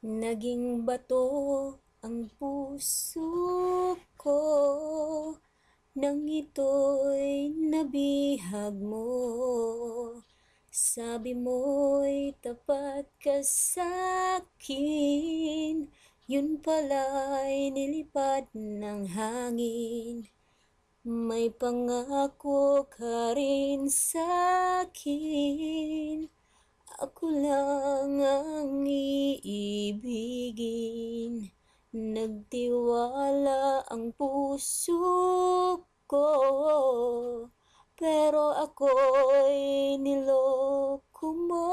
Naging bato ang puso ko. Nang ito'y nabihag mo. Sabi mo'y tapat ka sa'kin Yun pala'y nilipad ng hangin. May pangako ka rin sa'kin Ako lang ang iibigin. Nagtiwala ang puso ko. Pero ako'y niloko mo.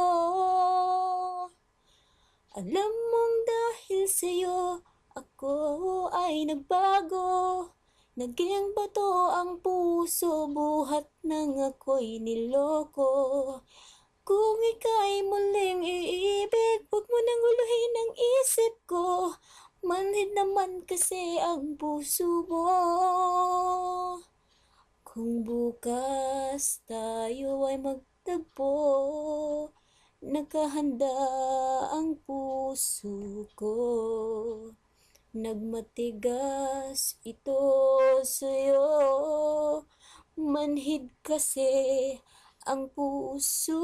Alam mong dahil sa'yo Ako ay nagbago. Naging bato ang puso Buhat nang ako'y niloko kung ika'y muling iibig, huwag mo nang uluhin ang isip ko. Manhid naman kasi ang puso mo. Kung bukas tayo ay magtagpo, nakahanda ang puso ko. Nagmatigas ito sa'yo, manhid kasi ang puso